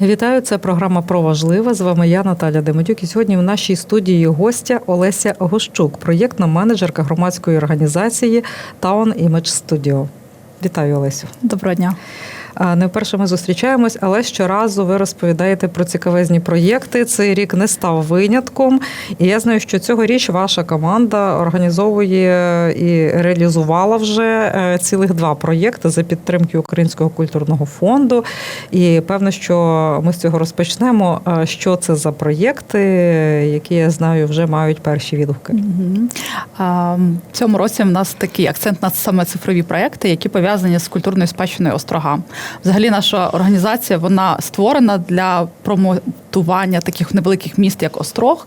Вітаю, це програма про важливе. З вами я, Наталя Демидюк. І сьогодні в нашій студії гостя Олеся Гощук, проєктна менеджерка громадської організації Town Image Studio. Вітаю, Олесю. Доброго дня. Не вперше ми зустрічаємось, але щоразу ви розповідаєте про цікавезні проєкти. Цей рік не став винятком. І я знаю, що цьогоріч ваша команда організовує і реалізувала вже е, цілих два проєкти за підтримки Українського культурного фонду. І певно, що ми з цього розпочнемо. Що це за проєкти, які я знаю, вже мають перші відгуки? Мгм. А, цьому році в нас такий акцент на саме цифрові проекти, які пов'язані з культурною спадщиною острога. Взагалі, наша організація вона створена для промотування таких невеликих міст, як Острог.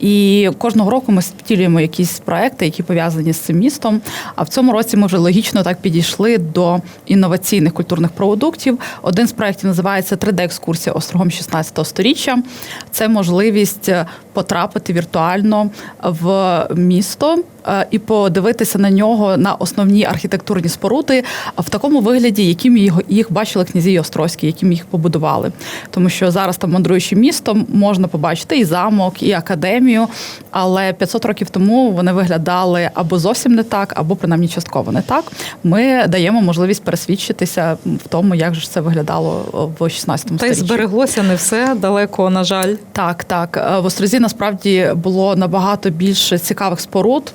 І кожного року ми втілюємо якісь проекти, які пов'язані з цим містом. А в цьому році ми вже логічно так підійшли до інноваційних культурних продуктів. Один з проєктів називається 3D-екскурсія острогом 16 сторіччя. Це можливість е, потрапити віртуально в місто е, і подивитися на нього на основні архітектурні споруди в такому вигляді, яким його їх бачили князі Острозькі, яким їх побудували. Тому що зараз там мандруючи містом, можна побачити і замок, і академію. Але 500 років тому вони виглядали або зовсім не так, або принаймні частково не так. Ми даємо можливість пересвідчитися в тому, як же це виглядало в 16 Та й збереглося не все далеко, на жаль. Так, так. Е, В Острозі насправді було набагато більше цікавих споруд.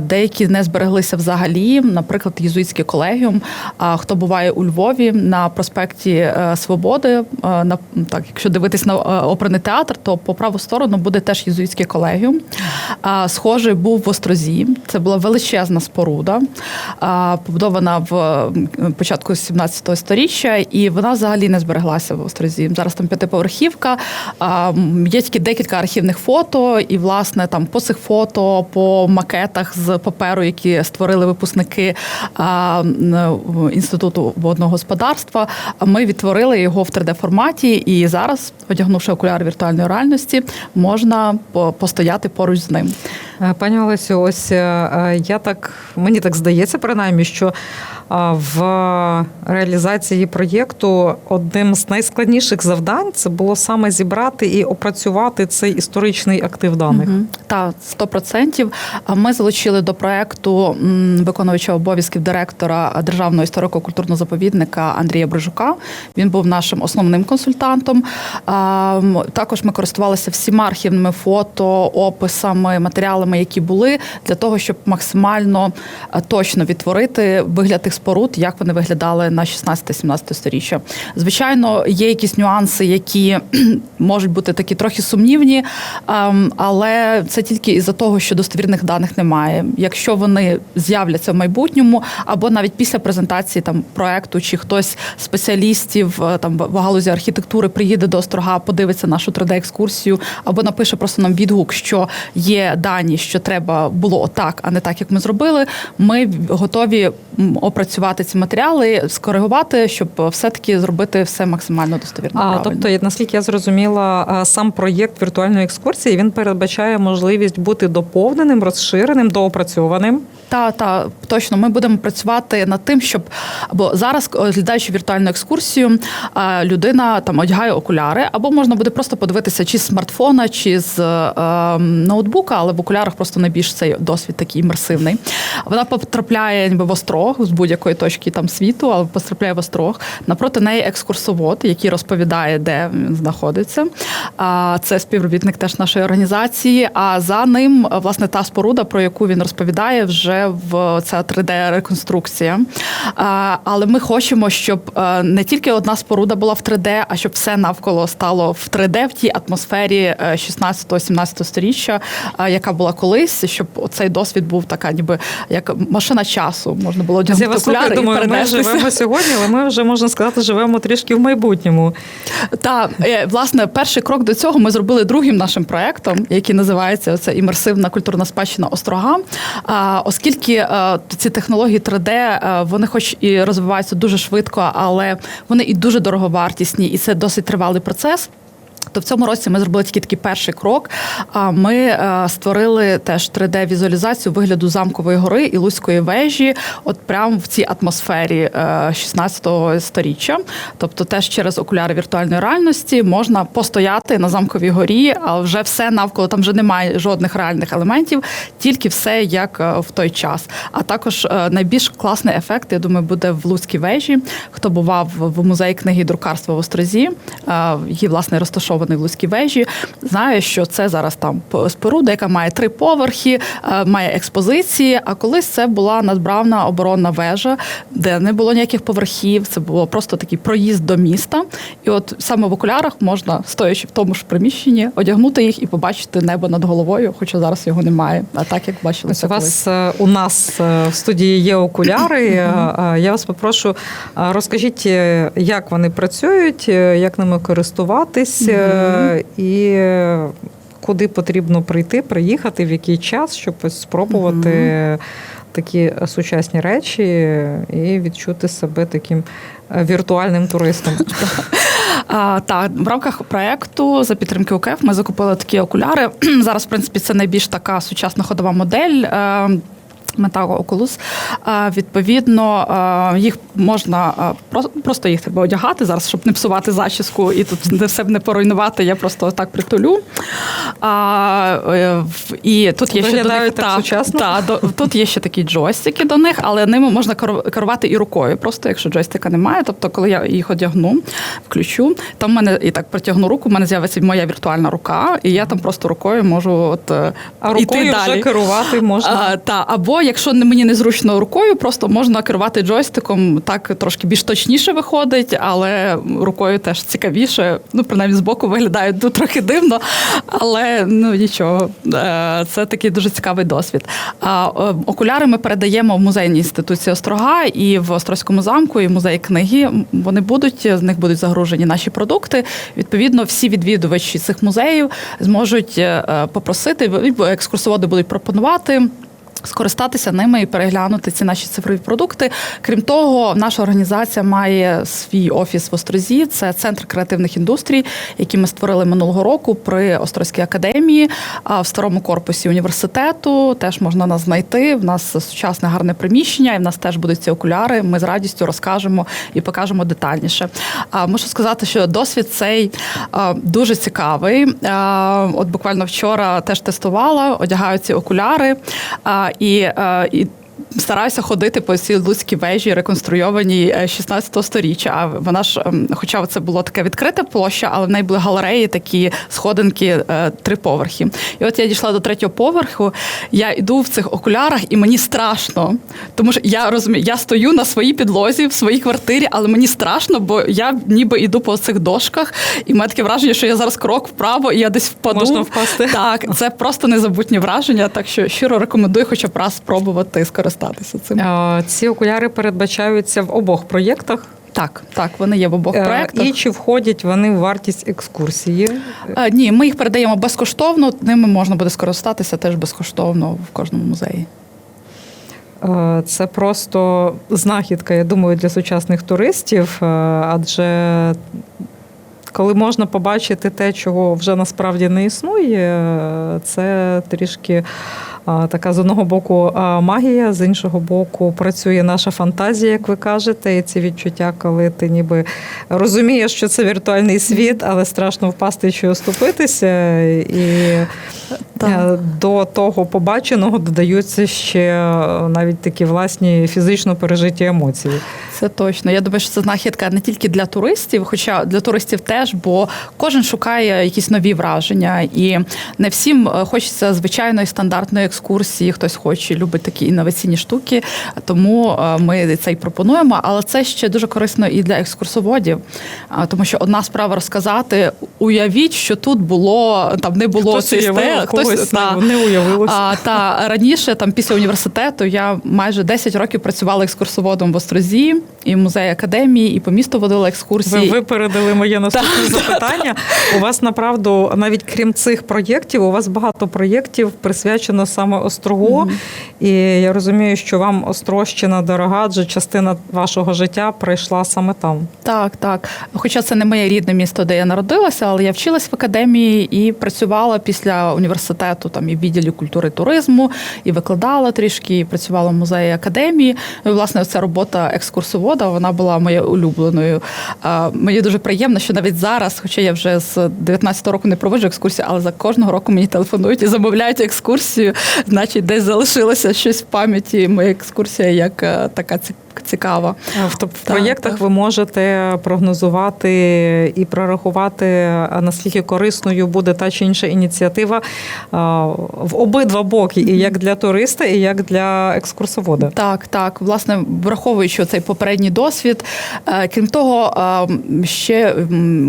Деякі не збереглися взагалі. Наприклад, єзуїтський колегіум. А хто буває у Львові на проспекті е, Свободи, е, на так, якщо дивитись на е, оперний театр, то по праву сторону буде теж єзуїтський колегіум. Схожий був в Острозі. Це була величезна споруда, побудована в початку 17 сторіччя, і вона взагалі не збереглася в Острозі. Зараз там п'ятиповерхівка. Є тільки декілька архівних фото, і власне там по цих фото, по макетах з паперу, які створили випускники інституту водного господарства. Ми відтворили його в 3D форматі, і зараз, одягнувши окуляр віртуальної реальності, можна постояти поруч з ним. Е, Пані Олесю, ось е, я так мені так здається, принаймні, що е, в реалізації проєкту одним з найскладніших завдань це було саме зібрати і опрацювати цей історичний актив даних. Мгм. Та 100%. Ми залучили до проекту виконувача обов'язків директора Державного історико-культурного заповідника Андрія Брижука. Він був нашим основним консультантом. Також ми користувалися всіма архівними фото, описами, матеріалами, які були, для того, щоб максимально точно відтворити вигляд тих споруд, як вони виглядали на 16-17 сторіччя. Звичайно, є якісь нюанси, які можуть бути такі трохи сумнівні, ем, але це тільки із-за того, що достовірних даних немає. Якщо вони з'являться в майбутньому, або навіть після презентації там проекту, чи хтось з спеціалістів е, там в галузі архітектури приїде до острога, подивиться нашу 3D-екскурсію, або напише просто нам відгук, що є дані, що треба було отак, а не так, як ми зробили. Ми готові м, опрацювати ці матеріали, скоригувати, щоб все-таки зробити все максимально достовірно. А правильно. тобто, наскільки я зрозуміла, сам проєкт віртуальної екскурсії він передбачає можливість бути доповненим, розширеним, доопрацьованим. Та та точно ми будемо працювати над тим, щоб бо зараз, розглядаючи віртуальну екскурсію, людина там одягає окуляри, або можна буде просто подивитися чи з смартфона, чи з е, ноутбука, але в окулярах просто найбільш цей досвід такий імерсивний. Вона потрапляє ніби в острог з будь-якої точки там світу, але потрапляє в острог. Напроти неї екскурсовод, який розповідає, де він знаходиться. А це співробітник теж нашої організації. А за ним власне та споруда, про яку він розповідає, вже в ця 3D-реконструкція. Але ми хочемо, щоб е, не тільки одна споруда була в 3D, а щоб все навколо стало в 3D, в тій атмосфері 16-17 сторіччя, е, яка була колись, щоб цей досвід був така, ніби як машина часу. Можна було одягнути і думаю, ми живемо сьогодні, але ми вже можна сказати, живемо трішки в майбутньому. Так, е, власне, перший крок до цього ми зробили другим нашим проектом, який називається це імерсивна культурна спадщина острога. А, Оскільки е, ці технології 3D, е, вони хоч і розвиваються дуже швидко, але вони і дуже дороговартісні, і це досить тривалий процес. То в цьому році ми зробили тільки такий перший крок. А ми е, створили теж 3D-візуалізацію вигляду замкової гори і Луцької вежі, от прямо в цій атмосфері е, 16-го сторіччя. Тобто, теж через окуляри віртуальної реальності можна постояти на замковій горі, а вже все навколо там вже немає жодних реальних елементів, тільки все як е, в той час. А також е, найбільш класний ефект, я думаю, буде в Луцькій вежі. Хто бував в музеї книги друкарства в Острозі, е, її власне розташований в Луцькій вежі, знає, що це зараз там споруда, яка має три поверхи, е, має експозиції. А колись це була надбравна оборонна вежа, де не було ніяких поверхів. Це було просто такий проїзд до міста. І от саме в окулярах можна, стоячи в тому ж приміщенні, одягнути їх і побачити небо над головою, хоча зараз його немає. А так як бачили, це у вас е, у нас е, в студії є окуляри. Я вас попрошу, розкажіть, як вони працюють, як ними користуватись, і куди потрібно прийти, приїхати, в який час, щоб спробувати такі сучасні речі і відчути себе таким е, віртуальним туристом. А, так, в рамках проекту за підтримки УКФ ми закупили такі окуляри. Зараз, в принципі, це найбільш така сучасна ходова модель. Мета Oculus. Відповідно, їх можна просто їх треба одягати зараз, щоб не псувати зачіску і тут не все не поруйнувати. Я просто так притулю. А, е, і тут є ще до них Виглядають так та, та, до, тут є ще такі джойстики до них, але ними можна керу- керувати і рукою. Просто якщо джойстика немає. Тобто, коли я їх одягну, включу, там в мене і так протягну руку, в мене з'явиться моя віртуальна рука, і я там просто рукою можу от е, А іти рукою далі. керувати можна. А, та, або якщо не- мені незручно рукою, просто можна керувати джойстиком, так трошки більш точніше виходить, але рукою теж цікавіше. Ну, принаймні, збоку виглядає ну, трохи дивно, але ну нічого. Е, Це такий дуже цікавий досвід. А е, окуляри ми передаємо в музейній інституції Острога і в Острозькому замку, і в музеї книги. Вони будуть, з них будуть загружені наші продукти. Відповідно, всі відвідувачі цих музеїв зможуть е, попросити, екскурсоводи будуть пропонувати. Скористатися ними і переглянути ці наші цифрові продукти. Крім того, наша організація має свій офіс в Острозі. Це центр креативних індустрій, який ми створили минулого року при Острозькій академії. А в старому корпусі університету теж можна нас знайти. В нас сучасне гарне приміщення, і в нас теж будуть ці окуляри. Ми з радістю розкажемо і покажемо детальніше. А мушу сказати, що досвід цей дуже цікавий. От буквально вчора теж тестувала, одягаю ці окуляри. І, е, і стараюся ходити по цій луцькій вежі, реконструйованій е, 16 сторіччя. А вона ж, ем, хоча це було таке відкрита площа, але в неї були галереї, такі сходинки, е, три поверхи. І от я дійшла до третього поверху. Я йду в цих окулярах, і мені страшно. Тому що я розумію, я стою на своїй підлозі в своїй квартирі, але мені страшно, бо я ніби йду по цих дошках, і мене таке враження, що я зараз крок вправо, і я десь впаду. Можна впасти. Так, це просто незабутні враження. Так що щиро рекомендую хоча б раз спробувати скористатися цим. Е, Ці окуляри передбачаються в обох проєктах. Так, так, вони є в обох Е, проєктах. І чи входять вони в вартість екскурсії? Е, Ні, ми їх передаємо безкоштовно. Ними можна буде скористатися теж безкоштовно в кожному музеї. Це просто знахідка, я думаю, для сучасних туристів, адже коли можна побачити те, чого вже насправді не існує, це трішки така з одного боку магія, з іншого боку, працює наша фантазія, як ви кажете, і ці відчуття, коли ти ніби розумієш, що це віртуальний світ, але страшно впасти чи оступитися. І Так. Е, До того побаченого додаються ще е, навіть такі власні фізично пережиті емоції. Це точно. Я думаю, що це знахідка не тільки для туристів, хоча для туристів теж, бо кожен шукає якісь нові враження, і не всім е, хочеться звичайної стандартної екскурсії. Хтось хоче, любить такі інноваційні штуки. Тому е, ми це й пропонуємо. Але це ще дуже корисно і для екскурсоводів, тому що одна справа розказати: уявіть, що тут було там не було Хтось уявив, у когось та, не, не уявилося. а, та раніше, там після університету, я майже 10 років працювала екскурсоводом в Острозі і в музеї академії, і по місту водила екскурсії. Ви випередили моє наступне запитання. У вас направду, навіть крім цих проєктів, у вас багато проєктів присвячено саме Острогу. І я розумію, що вам Острощина дорога, адже частина вашого життя пройшла саме там. Так, так. Хоча це не моє рідне місто, де я народилася, але я вчилась в академії і працювала після університету там і в відділі культури і туризму, і викладала трішки, і працювала в музеї академії. Ну, І, власне, ця робота екскурсовода вона була моєю улюбленою. Мені дуже приємно, що навіть зараз, хоча я вже з 19-го року не проводжу екскурсії, але за кожного року мені телефонують і замовляють екскурсію. Значить, десь залишилося щось в пам'яті. Моя екскурсія як така така ці- цікава. В, проєктах ви можете прогнозувати і прорахувати, наскільки корисною буде та чи інша ініціатива в обидва боки, і як для туриста, і як для екскурсовода. Так, так. Власне, враховуючи цей попередній досвід. Е, Крім того, е, ще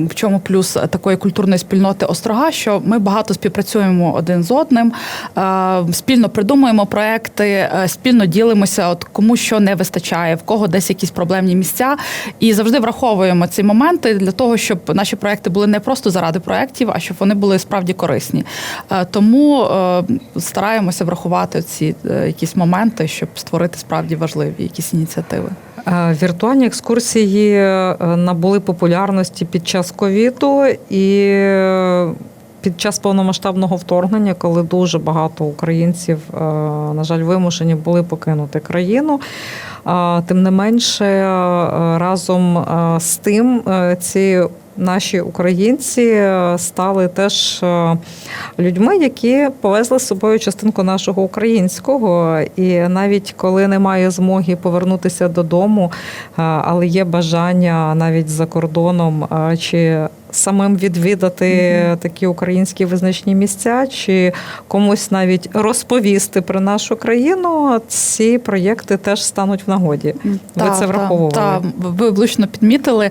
в чому плюс такої культурної спільноти Острога, що ми багато співпрацюємо один з одним, е, спільно придумуємо проекти, спільно ділимося, от кому що не вистачає, в кого десь якісь проблемні місця, і завжди враховуємо ці моменти для того, щоб наші проекти були не просто заради проєктів, а щоб вони були справді корисні. Е, Тому е, стараємося врахувати ці е, якісь моменти, щоб створити справді важливі якісь ініціативи. Віртуальні екскурсії набули популярності під час ковіду і під час повномасштабного вторгнення, коли дуже багато українців, на жаль, вимушені були покинути країну. Тим не менше, е, разом е, з тим е, ці наші українці стали теж людьми, які повезли з собою частинку нашого українського. І навіть коли немає змоги повернутися додому, але є бажання навіть за кордоном чи самим відвідати такі українські визначні місця, чи комусь навіть розповісти про нашу країну, ці проєкти теж стануть в нагоді. Ви Та, це враховували? та, ви влучно підмітили.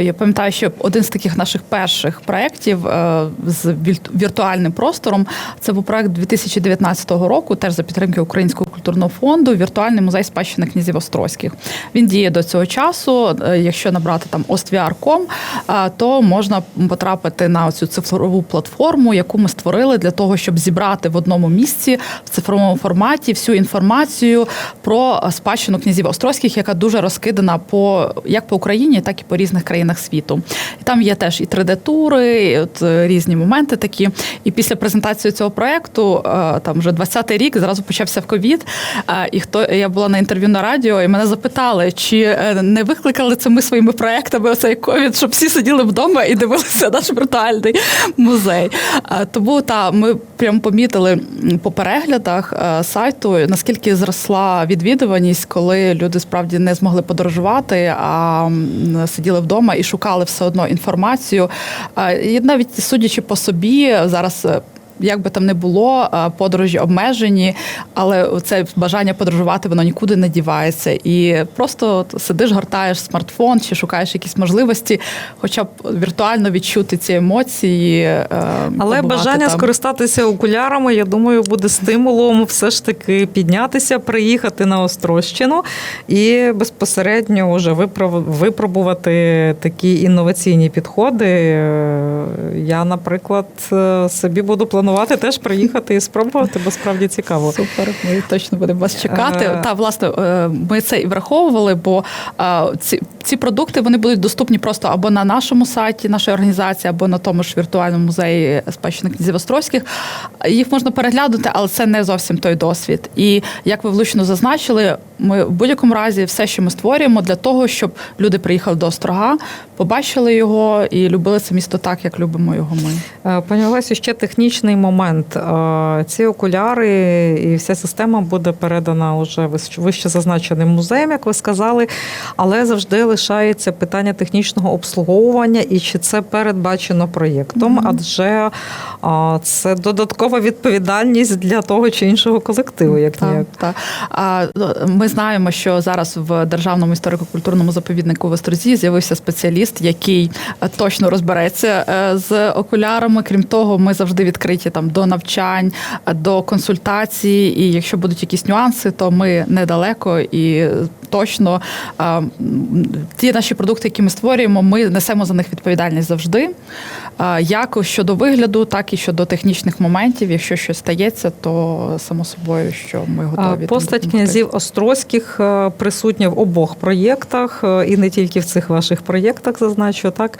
Я пам'ятаю, що один з таких наших перших проєктів е, з віртуальним простором це був проєкт 2019 року, теж за підтримки Українського культурного фонду, віртуальний музей спадщини князів Острозьких. Він діє до цього часу. Е, Якщо набрати там ostvr.com, е, то можна потрапити на цю цифрову платформу, яку ми створили для того, щоб зібрати в одному місці в цифровому форматі всю інформацію про спадщину князів Острозьких, яка дуже розкидана по як по Україні, так і по різних країнах світу. І там є теж і 3D-тури, і от е, різні моменти такі. І після презентації цього проекту, е, там вже 20-й рік, зразу почався в ковід. Е, І хто я була на інтерв'ю на радіо, і мене запитали, чи е, не викликали це ми своїми проектами оцей ковід, щоб всі сиділи вдома і дивилися наш віртуальний музей. Е, Тому та ми прям помітили по переглядах е, сайту, наскільки зросла відвідуваність, коли люди справді не змогли подорожувати, а сиділи вдома і шукали все одно інформацію. Е, І навіть судячи по собі, зараз. Як би там не було, подорожі обмежені, але це бажання подорожувати воно нікуди не дівається. І просто сидиш, гортаєш смартфон чи шукаєш якісь можливості, хоча б віртуально відчути ці емоції. е, Але бажання там. скористатися окулярами, я думаю, буде стимулом все ж таки піднятися, приїхати на Острощину і безпосередньо вже випробувати такі інноваційні підходи. Е, Я, наприклад, е, собі буду планувати теж приїхати і спробувати, бо справді цікаво. Супер, ми точно будемо вас чекати. Е. Та власне е, ми це і враховували, бо е, ці, ці продукти вони будуть доступні просто або на нашому сайті нашої організації, або на тому ж віртуальному музеї спадщини князів Острозьких. Їх можна переглянути, але це не зовсім той досвід. І як ви влучно зазначили, ми в будь-якому разі все, що ми створюємо, для того, щоб люди приїхали до Острога, побачили його і любили це місто так, як любимо його ми. Е, Пані Олесю, ще технічний момент. Е, Ці окуляри і вся система буде передана уже вище зазначеним музеєм, як ви сказали, але завжди лишається питання технічного обслуговування, і чи це передбачено проєктом? Мгм. Адже а, це додаткова відповідальність для того чи іншого колективу, як Так, ніяк. так. А, ну, Ми знаємо, що зараз в державному історико-культурному заповіднику в Острозі з'явився спеціаліст, який е, точно розбереться е, з окулярами. Крім того, ми завжди відкриті там до навчань, е, до консультацій. І якщо будуть якісь нюанси, то ми недалеко і точно ті наші продукти, які ми створюємо, ми несемо за них відповідальність завжди. Як щодо вигляду, так і щодо технічних моментів. Якщо щось стається, то само собою, що ми готові. Постать князів Острозьких е, присутня в обох проєктах, е, і не тільки в цих ваших проєктах, зазначу так.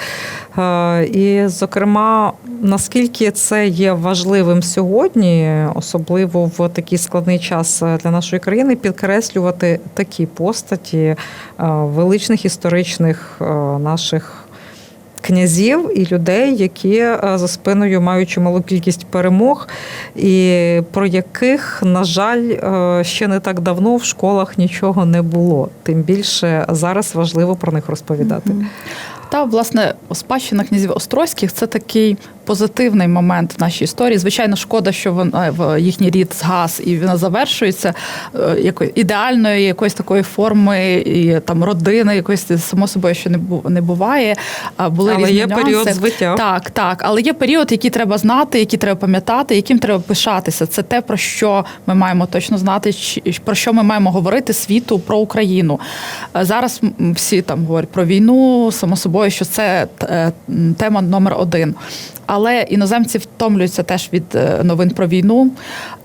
Е, І, зокрема, наскільки це є важливим сьогодні, особливо в такий складний час для нашої країни, підкреслювати такі постаті величних історичних е, наших. Князів і людей, які е, за спиною мають чималу кількість перемог, і про яких, на жаль, е, ще не так давно в школах нічого не було. Тим більше зараз важливо про них розповідати. Та власне спадщина князів Острозьких це такий позитивний момент в нашій історії. Звичайно, шкода, що вона в їхній рід згас і вона завершується е, якої ідеальної якоїсь такої форми і там родини, якоїсь само собою, що не буває. Були Але різні є період звиття. Так, так, але є період, який треба знати, який треба пам'ятати, яким треба пишатися. Це те, про що ми маємо точно знати, про що ми маємо говорити світу про Україну. Е, Зараз всі там говорять про війну, само собою, що це е, тема номер один. Але іноземці втомлюються теж від е, новин про війну.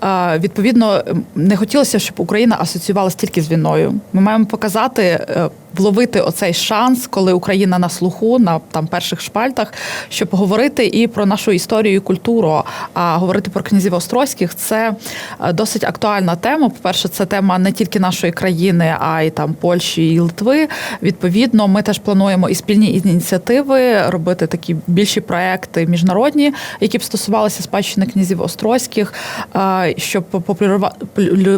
Е, Відповідно, не хотілося, щоб Україна асоціювалася тільки з війною. Ми маємо показати, е, вловити оцей шанс, коли Україна на слуху, на там перших шпальтах, щоб говорити і про нашу історію і культуру. А говорити про князів Острозьких це досить актуальна тема. По-перше, це тема не тільки нашої країни, а й там Польщі і Литви. Відповідно, ми теж плануємо і спільні ініціативи робити такі більші проекти міжнародні, які б стосувалися спадщини князів Острозьких, щоб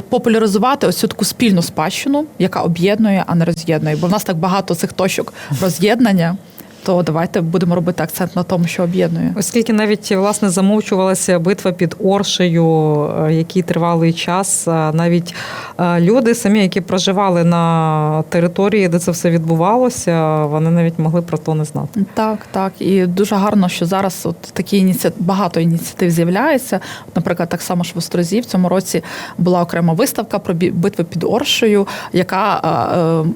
популяризувати ось цю таку спільну спадщину, яка об'єднує, а не роз'єднує. Бо в нас так багато цих точок роз'єднання. То давайте будемо робити акцент на тому, що об'єднує. Оскільки навіть власне замовчувалася битва під Оршею, е, який тривалий час, е, навіть е, люди самі, які проживали на території, де це все відбувалося, вони навіть могли про то не знати. Так, так. І дуже гарно, що зараз от такі ініці... багато ініціатив з'являється. Наприклад, так само ж в Острозі в цьому році була окрема виставка про битви під Оршею, яка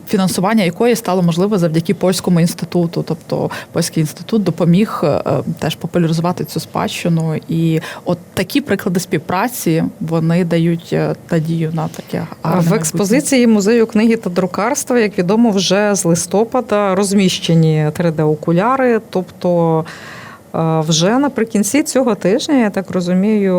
фінансування якої стало можливе завдяки польському інституту. Тобто польський інститут допоміг е, теж популяризувати цю спадщину. І от такі приклади співпраці вони дають е, надію на таке гарне В експозиції музею книги та друкарства, як відомо, вже з листопада розміщені 3D-окуляри. Тобто вже наприкінці цього тижня, я так розумію,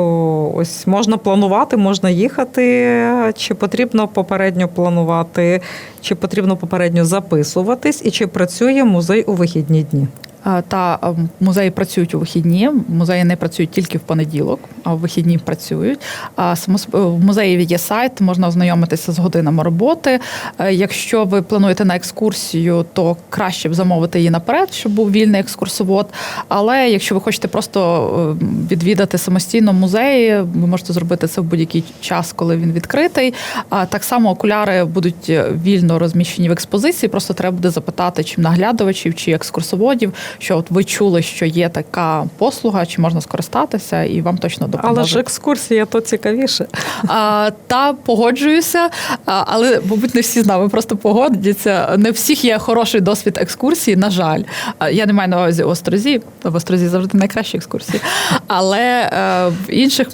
ось можна планувати, можна їхати. Чи потрібно попередньо планувати, чи потрібно попередньо записуватись, і чи працює музей у вихідні дні? А, Та музеї працюють у вихідні. Музеї не працюють тільки в понеділок, а в вихідні працюють. А само в музеї є сайт, можна ознайомитися з годинами роботи. Е, Якщо ви плануєте на екскурсію, то краще б замовити її наперед, щоб був вільний екскурсовод. Але якщо ви хочете просто е, відвідати самостійно музей, ви можете зробити це в будь-який час, коли він відкритий. А так само окуляри будуть е, вільно розміщені в експозиції. Просто треба буде запитати чи наглядувачів, чи екскурсоводів, що от ви чули, що є така послуга, чи можна скористатися, і вам точно допоможуть. Але ж екскурсія то цікавіше. А, та погоджуюся, але мабуть не всі з нами просто погодяться. Не всіх є хороший досвід екскурсії. На жаль, я не маю на увазі острозі. В острозі завжди найкращі екскурсії. Але е, в інших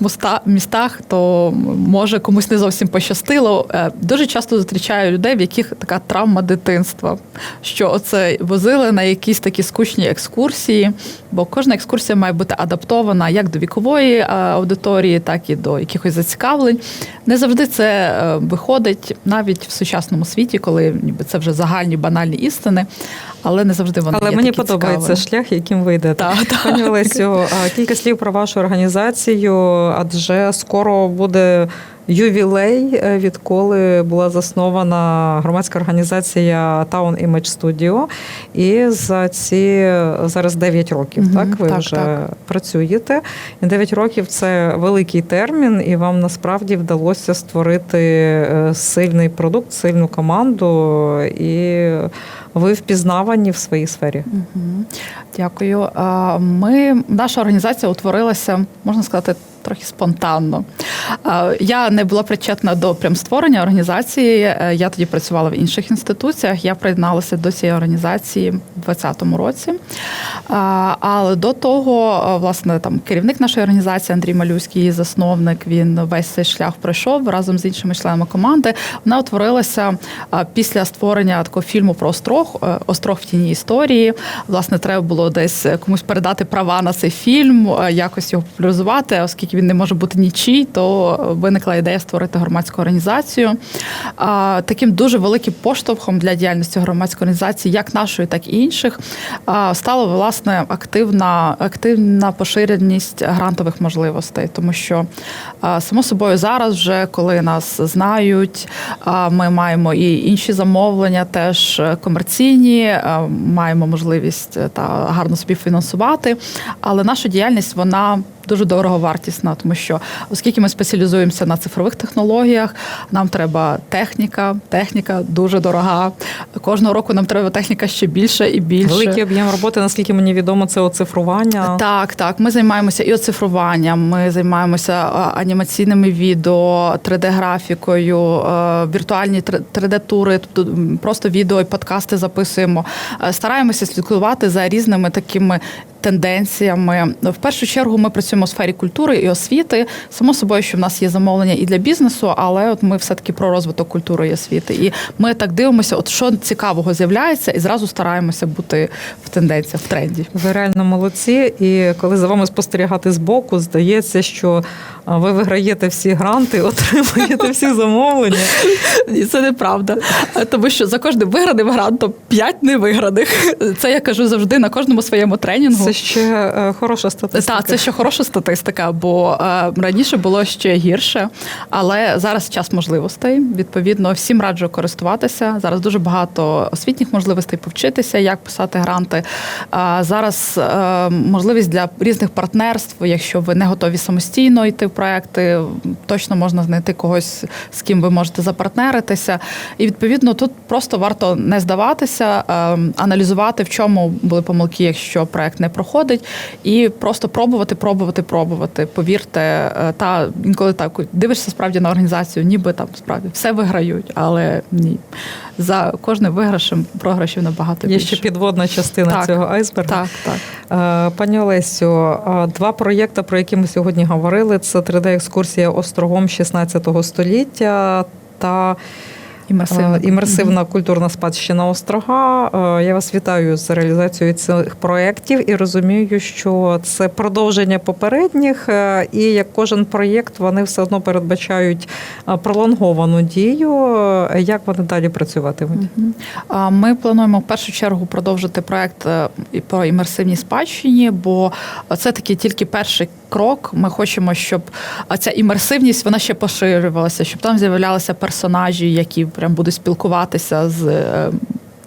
містах то може комусь не зовсім пощастило. Е, дуже часто зустрічаю людей, в яких така травма дитинства, що оце возили на якісь такі скучні екскурсії, бо кожна екскурсія має бути адаптована як до вікової е, аудиторії, так і до якихось зацікавлень. Не завжди це е, виходить навіть в сучасному світі, коли ніби це вже загальні банальні істини, але не завжди вони Але є мені такі подобається цікаві. шлях, яким ви йдете. Так. Пані Олесю, кілька слів про вашу організацію, адже скоро буде ювілей, е, відколи була заснована громадська організація Town Image Studio. І за ці зараз 9 років, Мгм, так? Ви так, вже так. працюєте. І 9 років це великий термін, і вам насправді вдалося створити е, сильний продукт, сильну команду, і ви впізнавані в своїй сфері. Мгм. Дякую. Ми, наша організація утворилася, можна сказати, трохи спонтанно. Я не була причетна до прям створення організації. Е, Я тоді працювала в інших інституціях. Я приєдналася до цієї організації у 2020 році. Але до того, е, власне, там керівник нашої організації Андрій Малюський, засновник, він весь цей шлях пройшов разом з іншими членами команди. Вона утворилася після створення такого фільму про острог, е, острог в тіні історії. Власне, треба було десь комусь передати права на цей фільм, е, якось його популяризувати, оскільки він не може бути нічий, то виникла ідея створити громадську організацію. Таким дуже великим поштовхом для діяльності громадської організації, як нашої, так і інших, а, стало власне активна, активна поширеність грантових можливостей, тому що само собою зараз, вже коли нас знають, ми маємо і інші замовлення, теж комерційні, маємо можливість е, та гарно собі фінансувати. Але наша діяльність вона дуже дороговартісна, тому що оскільки ми спеціалізуємося на цифрових технологіях, нам треба техніка. Техніка дуже дорога. Кожного року нам треба техніка ще більше і більше. Великий об'єм роботи, наскільки мені відомо, це оцифрування. Так, так. Ми займаємося і оцифруванням, ми займаємося анімаційними відео, 3D-графікою, е, віртуальні 3D-тури, тобто просто відео і подкасти записуємо. Е, Стараємося слідкувати за різними такими. Тенденціями в першу чергу ми працюємо у сфері культури і освіти. Само собою, що в нас є замовлення і для бізнесу, але от ми все таки про розвиток культури і освіти. І ми так дивимося, от що цікавого з'являється, і зразу стараємося бути в тенденціях, в тренді. Ви реально молодці, і коли за вами спостерігати збоку, здається, що ви виграєте всі гранти, отримуєте всі замовлення. Ні, це неправда. Тому що за кожним виграним грантом п'ять невиграних. Це я кажу завжди на кожному своєму тренінгу. Це ще е, хороша статистика. Так, це ще хороша статистика, бо е, раніше було ще гірше, але зараз час можливостей. Відповідно, всім раджу користуватися. Зараз дуже багато освітніх можливостей повчитися, як писати гранти. А зараз е, можливість для різних партнерств. Якщо ви не готові самостійно йти в проекти, точно можна знайти когось, з ким ви можете запартнеритися. І відповідно тут просто варто не здаватися, е, аналізувати, в чому були помилки, якщо проект не проходить, і просто пробувати, пробувати, пробувати. Повірте, е, та інколи так дивишся справді на організацію, ніби там справді все виграють, але ні. За кожним виграшем програшів набагато Є ще підводна частина Так. цього айсберга. Так, так. Е, Пані Олесю, е, два проєкти, про які ми сьогодні говорили: це 3D-екскурсія острогом 16 століття та Імерсивно. Е, Імерсивна культурна спадщина острога. Е, Я вас вітаю з реалізацією цих проєктів і розумію, що це продовження попередніх, е, і як кожен проєкт, вони все одно передбачають пролонговану дію. Як вони далі працюватимуть? Ми плануємо в першу чергу продовжити проект е, і по імерсивній спадщині, бо це такий тільки перший крок. Ми хочемо, щоб ця імерсивність вона ще поширювалася, щоб там з'являлися персонажі, які прям будуть спілкуватися з.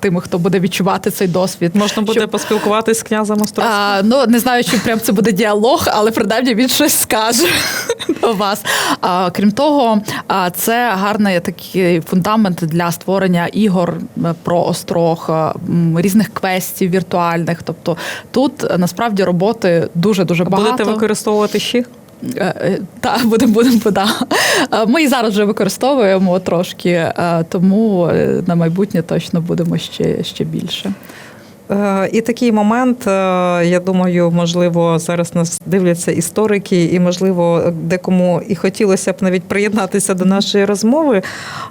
Тими, хто буде відчувати цей досвід, Можна буде Щоб- поспілкуватись з князем? А, ну не знаю, чи прям це буде діалог, але принаймні він щось скаже до вас. А, крім того, а, це гарний такий фундамент для створення ігор е, про острог, е, різних квестів віртуальних. Тобто тут е, насправді роботи дуже дуже багато. Будете використовувати щі? Так, будемо будемо да. Е, Ми і зараз вже використовуємо трошки, е, тому е, на майбутнє точно будемо ще, ще більше. Е, І такий момент, е, я думаю, можливо, зараз нас дивляться історики, і можливо, декому і хотілося б навіть приєднатися до нашої розмови.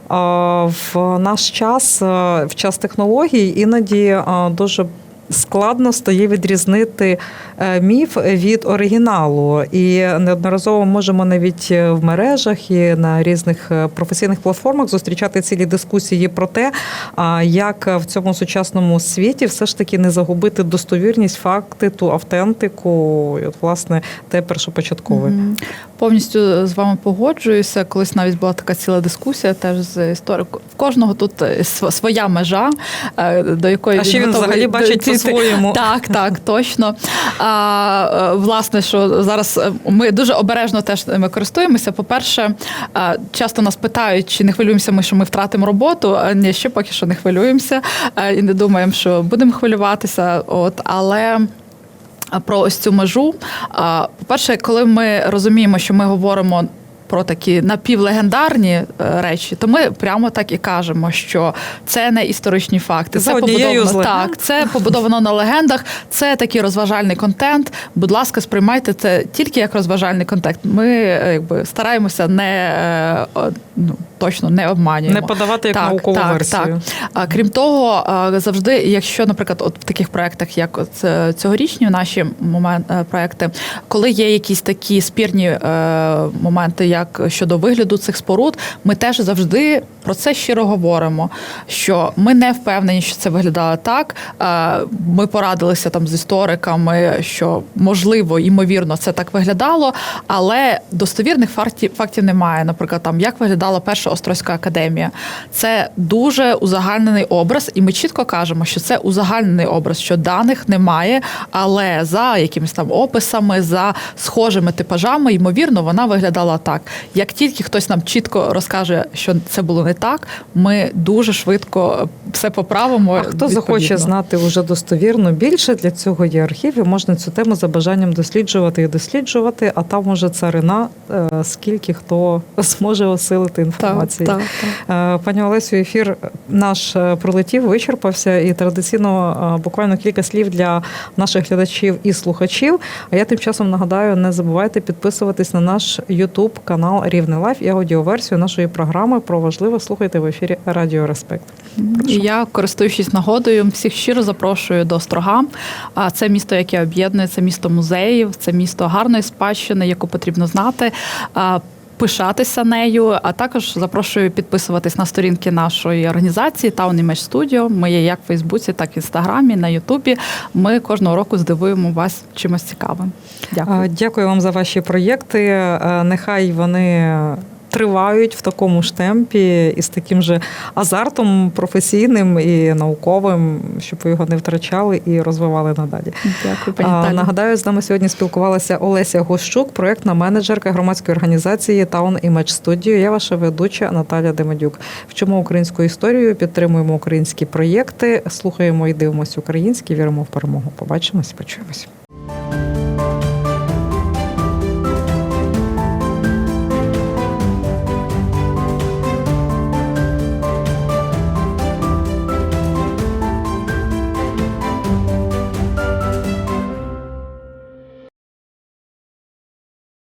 В наш час, е, в час технологій, іноді е, дуже складно стає відрізнити е, міф від оригіналу. І неодноразово можемо навіть в мережах і на різних е, професійних платформах зустрічати цілі дискусії про те, як в цьому сучасному світі все ж таки не загубити достовірність, факти, ту автентику, і от, власне, те першопочаткове. Мгм. Повністю з вами погоджуюся. Колись навіть була така ціла дискусія теж з істориком. В кожного тут е, своя межа, е, до якої А ще він готовий взагалі бачить. По-своєму. Так, так, точно. А, е, власне, що зараз е, ми дуже обережно теж ми користуємося. По-перше, часто нас питають, чи не хвилюємося ми, що ми втратимо роботу. Ні, ще поки що не хвилюємося е, і не думаємо, що будемо хвилюватися. От, але. Про ось цю межу. По-перше, коли ми розуміємо, що ми говоримо. Про такі напівлегендарні е, речі, то ми прямо так і кажемо, що це не історичні факти. Це побудовано так, це побудовано на легендах. Це такий розважальний контент. Будь ласка, сприймайте це тільки як розважальний контент. Ми е, якби стараємося не е, ну, точно не обманюємо. Не подавати як Так, наукову так, версію. так. А крім того, завжди, якщо, наприклад, от в таких проєктах, як от цьогорічні наші момент, проекти, коли є якісь такі спірні моменти, як щодо вигляду цих споруд, ми теж завжди про це щиро говоримо. Що ми не впевнені, що це виглядало так. Е, Ми порадилися там з істориками, що можливо, ймовірно, це так виглядало, але достовірних фактів немає. Наприклад, там як виглядала перша Острозька академія. Це дуже узагальнений образ, і ми чітко кажемо, що це узагальнений образ, що даних немає, але за якимись там описами, за схожими типажами, ймовірно, вона виглядала так. Як тільки хтось нам чітко розкаже, що це було не так, ми дуже швидко все поправимо. А хто захоче знати вже достовірно більше, для цього є архів, і можна цю тему за бажанням досліджувати і досліджувати, а там уже царина, е, скільки хто зможе осилити так, інформацію. так, так. Е, Пані Олесю, ефір наш е, пролетів, вичерпався, і традиційно буквально кілька слів для наших глядачів і слухачів. А я тим часом нагадаю, не забувайте підписуватись на наш Ютуб канал Рівне Лайф і аудіоверсію нашої програми про важливе слухайте в ефірі Радіо Респект. І я, користуючись нагодою, всіх щиро запрошую до Острога. А це місто, яке об'єднує, це місто музеїв, це місто гарної спадщини, яку потрібно знати. Пишатися нею, а також запрошую підписуватись на сторінки нашої організації Town Image Studio. Ми є як в Фейсбуці, так і в Інстаграмі, на Ютубі. Ми кожного року здивуємо вас чимось цікавим. Дякую. Дякую вам за ваші проєкти. Е, Нехай вони. Тривають в такому ж темпі і з таким же азартом професійним і науковим, щоб ви його не втрачали і розвивали надалі. Дякую, пані А. Нагадаю, з нами сьогодні спілкувалася Олеся Гощук, проєктна менеджерка громадської організації Town Image Studio. Я ваша ведуча Наталя Демедюк. Вчимо українську історію, підтримуємо українські проєкти, слухаємо і дивимося українські, віримо в перемогу. Побачимось, почуємось.